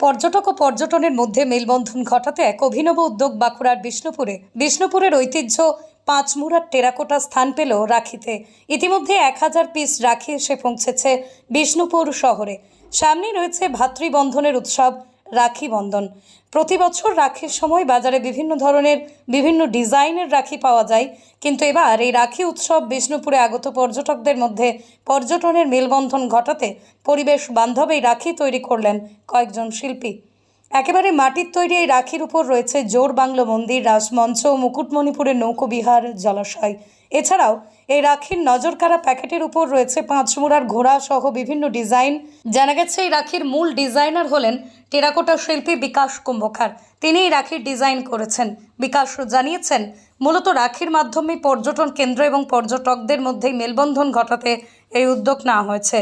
পর্যটক ও পর্যটনের মধ্যে মেলবন্ধন ঘটাতে এক অভিনব উদ্যোগ বাঁকুড়ার বিষ্ণুপুরে। বিষ্ণুপুরের ঐতিহ্য পাঁচমুড়ার টেরাকোটা স্থান পেল রাখিতে। ইতিমধ্যে এক হাজার পিস রাখি এসে পৌঁছেছে বিষ্ণুপুর শহরে। সামনে রয়েছে ভাতৃবন্ধনের উৎসব। রাখি বন্ধন। প্রতি বছর রাখির সময় বাজারে বিভিন্ন ধরনের, বিভিন্ন ডিজাইনের রাখি পাওয়া যায়। কিন্তু এবার এই রাখি উৎসব বিষ্ণুপুরে আগত পর্যটকদের মধ্যে পর্যটনের মেলবন্ধন ঘটাতে পরিবেশ বান্ধব এই রাখি তৈরি করলেন কয়েকজন শিল্পী। একেবারে মাটির তৈরি এই রাখির উপর রয়েছে জোর বাংলো মন্দির রাসমঞ্চ মুকুটমণিপুরের নৌকোবিহার জলাশয়। এছাড়াও এই রাখির নজর নজরকাড়া প্যাকেটের উপর রয়েছে পাঁচমুড়ার ঘোড়া সহ বিভিন্ন ডিজাইন। জানা গেছে, এই রাখির মূল ডিজাইনার হলেন টেরাকোটা শিল্পী বিকাশ কুম্ভকার। তিনি এই রাখির ডিজাইন করেছেন। বিকাশ জানিয়েছেন, মূলত রাখির মাধ্যমে পর্যটন কেন্দ্র এবং পর্যটকদের মধ্যে মেলবন্ধন ঘটাতে এই উদ্যোগ নেওয়া হয়েছে।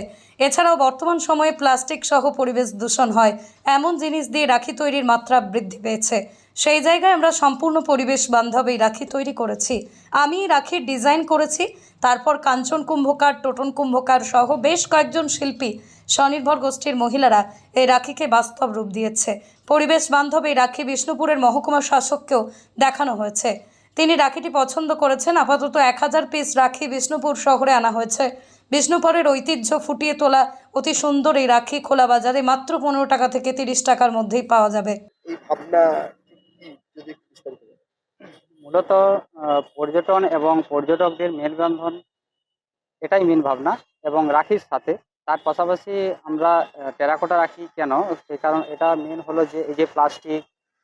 এছাড়াও বর্তমান সময়ে প্লাস্টিক সহ পরিবেশ দূষণ হয়। এমন জিনিস দিয়ে রাখি তৈরির মাত্রা বৃদ্ধি পেয়েছে। সেই জায়গায় আমরা সম্পূর্ণ পরিবেশ বান্ধব এই রাখি তৈরি করেছি। আমি রাখির ডিজাইন করেছি, তারপর কাঞ্চন কুম্ভকার, টোটন কুম্ভকার সহ বেশ কয়েকজন শিল্পী, স্বনির্ভর গোষ্ঠীর মহিলারা এই রাখিকে বাস্তব রূপ দিয়েছে। পরিবেশ বান্ধব এই রাখি বিষ্ণুপুরের মহকুমা শাসককেও দেখানো হয়েছে। তিনি রাখিটি পছন্দ করেছেন, আপাতত এক হাজার পিস রাখি বিষ্ণুপুর শহরে আনা হয়েছে। বিষ্ণুপুরের ঐতিহ্য ফুটিয়ে তোলা অতি সুন্দর এই রাখি খোলা বাজারে মাত্র পনেরো টাকা থেকে তিরিশ টাকার মধ্যেই পাওয়া যাবে। এই ভাবনা কি যদি একটু বিস্তারিত বলেন। মূলত পর্যটন এবং পর্যটকদের মেলবন্ধন এটাই মেন ভাবনা এবং রাখির সাথে। তার পাশাপাশি আমরা টেরাকোটা রাখি কেন? সেই কারণ এটা মেন হলো যে, এই যে প্লাস্টিক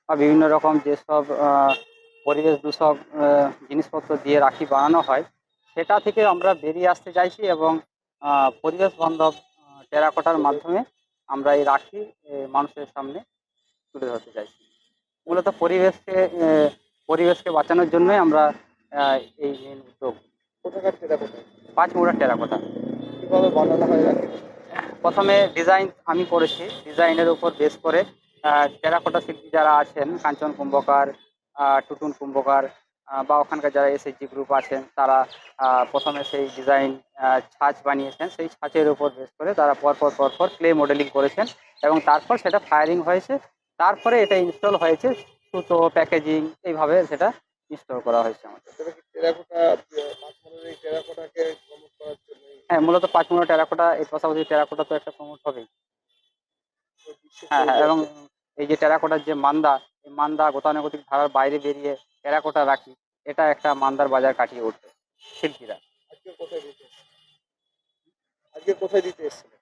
বা বিভিন্ন রকম যেসব পরিবেশ দূষক জিনিসপত্র দিয়ে রাখি বানানো হয়, সেটা থেকে আমরা বেরিয়ে আসতে চাইছি এবং পরিবেশ বান্ধব টেরাকোটার মাধ্যমে আমরা এই রাখি মানুষের সামনে তুলে ধরতে চাইছি। মূলত পরিবেশকে পরিবেশকে বাঁচানোর জন্যই আমরা এই উদ্যোগ। কোথাকার টেরাকোটা পাঁচ মুড়ার টেরাকোটা কীভাবে বানানো হয় প্রথমে ডিজাইন আমি করেছি। ডিজাইনের উপর বেস করে টেরাকোটা শিল্পী যারা আছেন কাঞ্চন কুম্ভকার টুটুন কুম্ভকার বা ওখানকার যারা এসএইচজি গ্রুপ আছেন তারা প্রথমে সেই ডিজাইন ছাঁচ বানিয়েছেন। সেই ছাঁচের উপর বেস করে তারা পরপর পরপর ক্লে মডেলিং করেছেন এবং তারপর সেটা ফায়ারিং হয়েছে। তারপরে এটা ইনস্টল হয়েছে সুতো প্যাকেজিং এইভাবে সেটা ইনস্টল করা হয়েছে আমাদের। হ্যাঁ মূলত পাঁচ মুড়া টেরাকোটা এর পাশাপাশি টেরাকোটা তো একটা প্রমোট হবেই। হ্যাঁ হ্যাঁ এবং এই যে টেরাকোটার যে মান্দা এই মান্দা গতানুগতিক ধারার বাইরে বেরিয়ে টেরাকোটা রাখি এটা একটা মান্দার বাজার কাটিয়ে উঠবে শিল্পীরা। আজকে কোথায় দিতে এসেছিলেন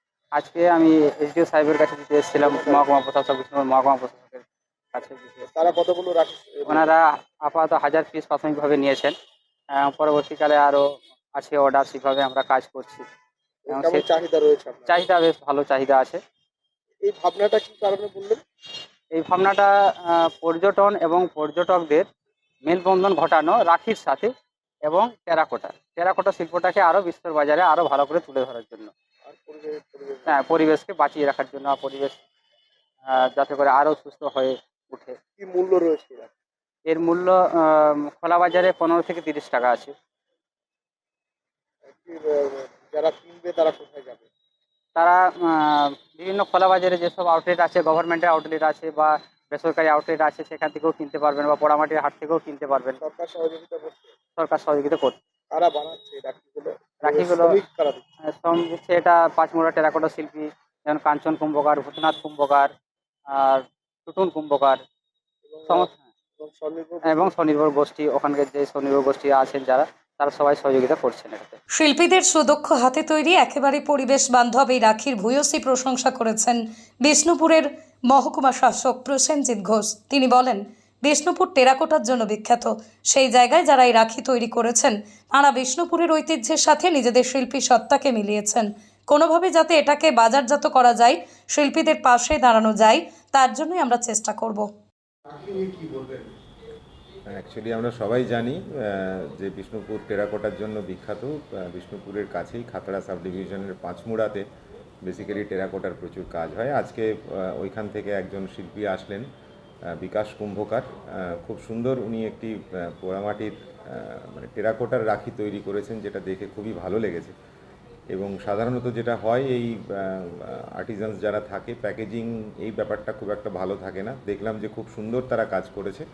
আমি এসডিও সাহেবের কাছে দিতে এসেছিলাম মহকুমা প্রশাসক বিষ্ণুপুর মহকুমা প্রশাসকের। তারা কতগুলো ওনারা আপাতত হাজার পিস প্রাথমিকভাবে নিয়েছেন। পরবর্তীকালে আরও আছে অর্ডার সেভাবে আমরা কাজ করছি। চাহিদা রয়েছে চাহিদা বেশ ভালো চাহিদা আছে। এই ভাবনাটা কি কারণে বললেন? এই ভাবনাটা পর্যটন এবং পর্যটকদের মেলবন্ধন ঘটানো রাখির সাথে এবং টেরাকোটা। টেরাকোটা শিল্পটাকে আরও বিস্তর বাজারে আরও ভালো করে তুলে ধরার জন্য। হ্যাঁ পরিবেশকে বাঁচিয়ে রাখার জন্য পরিবেশ যাতে করে আরও সুস্থ হয়ে ওঠে। কি মূল্য রয়েছে এর? এর মূল্য খোলা বাজারে পনেরো থেকে তিরিশ টাকা আছে। কি, আহ, যারা কিনবে তারা কোথায় যাবে? তারা আহ, বিভিন্ন খোলা বাজারে যেসব আউটলেট আছে গভর্নমেন্টের আউটলেট আছে বা বেসরকারি আউটলেট আছে সেখান থেকেও কিনতে পারবেন বা পোড়ামাটির হাট থেকেও কিনতে পারবেন। সরকার সহযোগিতা করছে? সরকার সহযোগিতা করছে কারা বানাচ্ছে এই রাখিগুলো? রাখিগুলো শ্রমিক কারা দিচ্ছে? আহ, শ্রম দিচ্ছে এটা পাঁচমুড়া টেরাকোটা শিল্পী যেমন কাঞ্চন কুম্ভকার ভূতনাথ কুম্ভকার আর টুটুন কুম্ভকার। এবং স্বনির্ভর স্বনির্ভর গোষ্ঠী ওখানকার যে স্বনির্ভর গোষ্ঠী আছেন যারা তারা সবাই সহযোগিতা করছেন এটাতে। শিল্পীদের সুদক্ষ হাতে তৈরি একেবারে পরিবেশ বান্ধব এই রাখির ভূয়সী প্রশংসা করেছেন বিষ্ণুপুরের মহকুমা শাসক প্রসেনজিৎ ঘোষ। তিনি বলেন বিষ্ণুপুর টেরাকোটার জন্য বিখ্যাত। সেই জায়গায় যারা এই রাখি তৈরি করেছেন তারা বিষ্ণুপুরের ঐতিহ্যের সাথে নিজেদের শিল্পী সত্তাকে মিলিয়েছেন। কোনোভাবে যাতে এটাকে বাজারজাত করা যায় শিল্পীদের পাশে দাঁড়ানো যায় তার জন্যই আমরা চেষ্টা করব। অ্যাকচুয়ালি আমরা সবাই জানি যে বিষ্ণুপুর টেরাকোটার জন্য বিখ্যাত বিষ্ণুপুরের কাছেই খাতড়া সাব ডিভিশনের পাঁচমুড়াতে বেসিক্যালি টেরাকোটার প্রচুর কাজ হয়। আজকে ওইখান থেকে একজন শিল্পী আসলেন বিকাশ কুম্ভকার। খুব সুন্দর উনি একটি পোড়ামাটির মানে টেরাকোটার রাখি তৈরি করেছেন যেটা দেখে খুবই ভালো লেগেছে। এবং সাধারণত যেটা হয়, এই আর্টিজানস যারা থাকে প্যাকেজিং এই ব্যাপারটা খুব একটা ভালো থাকে না। দেখলাম যে খুব সুন্দর তারা কাজ করেছে।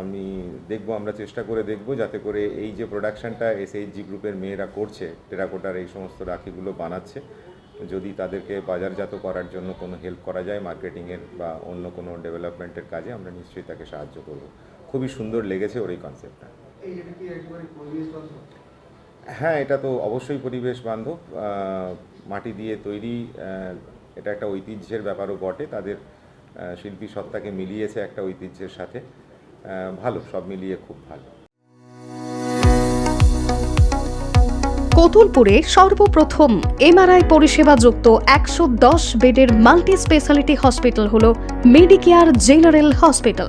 আমি দেখব, আমরা চেষ্টা করে দেখব যাতে করে এই যে প্রোডাকশনটা এসএইচজি গ্রুপের মেয়েরা করছে টেরাকোটার এই সমস্ত রাখিগুলো বানাচ্ছে, যদি তাদেরকে বাজারজাত করার জন্য কোনো হেল্প করা যায় মার্কেটিংয়ের বা অন্য কোনো ডেভেলপমেন্টের কাজে, আমরা নিশ্চয়ই তাকে সাহায্য করব। খুবই সুন্দর লেগেছে ওর এই কনসেপ্টটা হ্যাঁ এটা তো অবশ্যই পরিবেশ বান্ধব। মাটি দিয়ে তৈরি এটা একটা ঐতিহ্যের ব্যাপারও বটে। তাদের শিল্পী সত্তাকে মিলিয়েছে একটা ঐতিহ্যের সাথে। ভালো, সব মিলিয়ে খুব ভালো। কতুলপুরে সর্বপ্রথম এমআরআই পরিষেবা যুক্ত একশো দশ বেডের মাল্টি স্পেশালিটি হসপিটাল হল মেডিকেয়ার জেনারেল হসপিটাল।